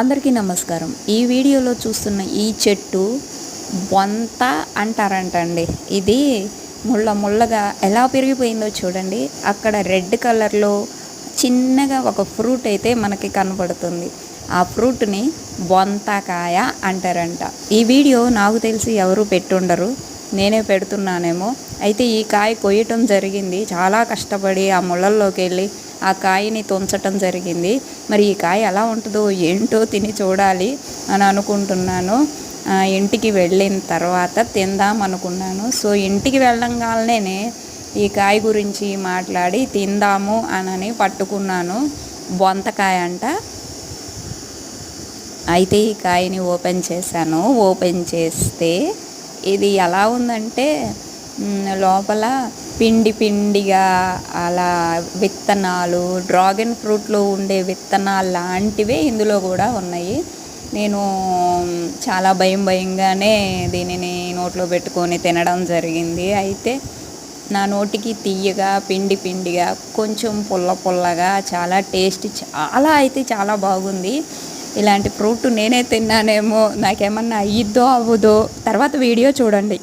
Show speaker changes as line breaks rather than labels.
అందరికీ నమస్కారం. ఈ వీడియోలో చూస్తున్న ఈ చెట్టు బొంత అంటారంటండి. ఇది ముళ్ళ ముళ్ళగా ఎలా పెరిగిపోయిందో చూడండి. అక్కడ రెడ్ కలర్లో చిన్నగా ఒక ఫ్రూట్ అయితే మనకి కనపడుతుంది ఆ ఫ్రూట్ని బొంతకాయ అంటారంట. ఈ వీడియో నాకు తెలిసి ఎవరు పెట్టుండరు. నేనే పెడుతున్నానేమో. అయితే ఈ కాయ కొయ్యటం జరిగింది. చాలా కష్టపడి ఆ ముళ్ళల్లోకి వెళ్ళి ఆ కాయని తుంచటం జరిగింది. మరి ఈ కాయ ఎలా ఉంటుందో ఏంటో తిని చూడాలి అని అనుకుంటున్నాను. ఇంటికి వెళ్ళిన తర్వాత తిందాం అనుకున్నాను. సో ఇంటికి వెళ్ళంగానే ఈ కాయ గురించి మాట్లాడి తిందాము అనని పట్టుకున్నాను. బొంతకాయ అంట. అయితే ఈ కాయని ఓపెన్ చేశాను. ఓపెన్ చేస్తే ఇది ఎలా ఉందంటే లోపల పిండి పిండిగా అలా విత్తనాలు డ్రాగన్ ఫ్రూట్లో ఉండే విత్తనాలు లాంటివే ఇందులో కూడా ఉన్నాయి. నేను చాలా భయం భయంగానే దీనిని నోట్లో పెట్టుకొని తినడం జరిగింది. అయితే నా నోటికి తీయగా పిండి పిండిగా కొంచెం పుల్ల పుల్లగా చాలా టేస్ట్ చాలా అయితే చాలా బాగుంది. ఇలాంటి ఫ్రూట్ నేనే తిన్నానేమో నాకేమన్నా అయ్యిద్దో అవ్వదో తర్వాత వీడియో చూడండి.